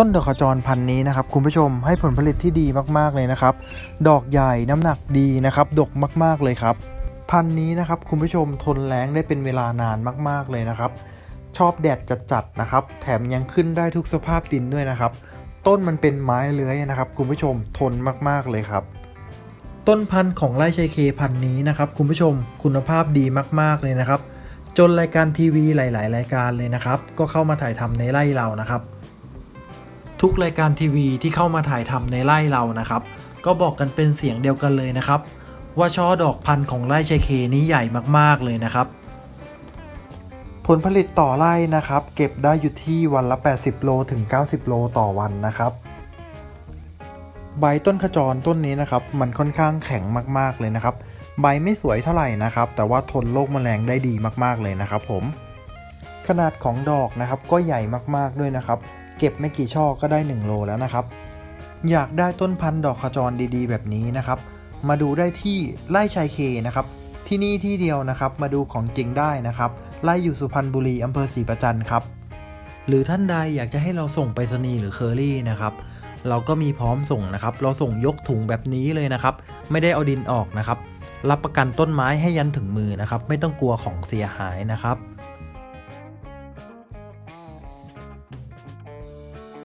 ต้นดอกขจรพันนี้นะครับคุณผู้ชมให้ผลผลิตที่ดีมากๆเลยนะครับ ดอกใหญ่น้ำหนักดีนะครับ ดกมากๆเลยครับ พันนี้นะครับคุณผู้ชมทนแล้งได้เป็นเวลานานมากๆเลยนะครับ ชอบแดดจัดๆนะครับ แถมยังขึ้นได้ทุกสภาพดินด้วยนะครับ ต้นมันเป็นไม้เลื้อยนะครับคุณผู้ชมทนมากๆเลยครับ ต้นพันธุ์ของไร่ชัยเคพันนี้นะครับคุณผู้ชมคุณภาพดีมากๆเลยนะครับ จนรายการทีวีหลาย ๆ รายการเลยนะครับ ก็เข้ามาถ่ายทำในไร่เรานะครับ ทุกรายการทีวีที่เข้ามาถ่ายทำในไร่เรานะครับ ก็บอกกันเป็นเสียงเดียวกันเลยนะครับ ว่าช่อดอกพันธุ์ของไร่ชัยเคนี้ใหญ่มากๆเลยนะครับ ผลผลิตต่อไร่นะครับ เก็บได้อยู่ที่วันละ 80 โลถึง 90 โลต่อวันนะครับ ใบต้นขจรต้นนี้นะครับ มันค่อนข้างแข็งมากๆเลยนะครับ ใบไม่สวยเท่าไหร่นะครับ แต่ว่าทนโรคแมลงได้ดีมากๆเลยนะครับ ผม ขนาดของดอกนะครับก็ใหญ่มากๆด้วยนะครับ เก็บไม่กี่ช่อก็ได้ 1 โลแล้วนะครับ อยากได้ต้นพันธุ์ดอกขจรดีๆ แบบนี้นะครับ มาดูได้ที่ไร่ชายเคนะครับ ที่นี่ที่เดียวนะครับ มาดูของจริงได้นะครับไร่อยู่สุพรรณบุรีอำเภอศรีประจันครับ หรือท่านใดอยากจะให้เราส่งไปรษณีย์หรือเคอรี่นะครับเราก็มีพร้อมส่งนะครับ เราส่งยกถุงแบบนี้เลยนะครับ ไม่ได้เอาดินออกนะครับ รับประกันต้นไม้ให้ยันถึงมือนะครับ ไม่ต้องกลัวของเสียหายนะครับ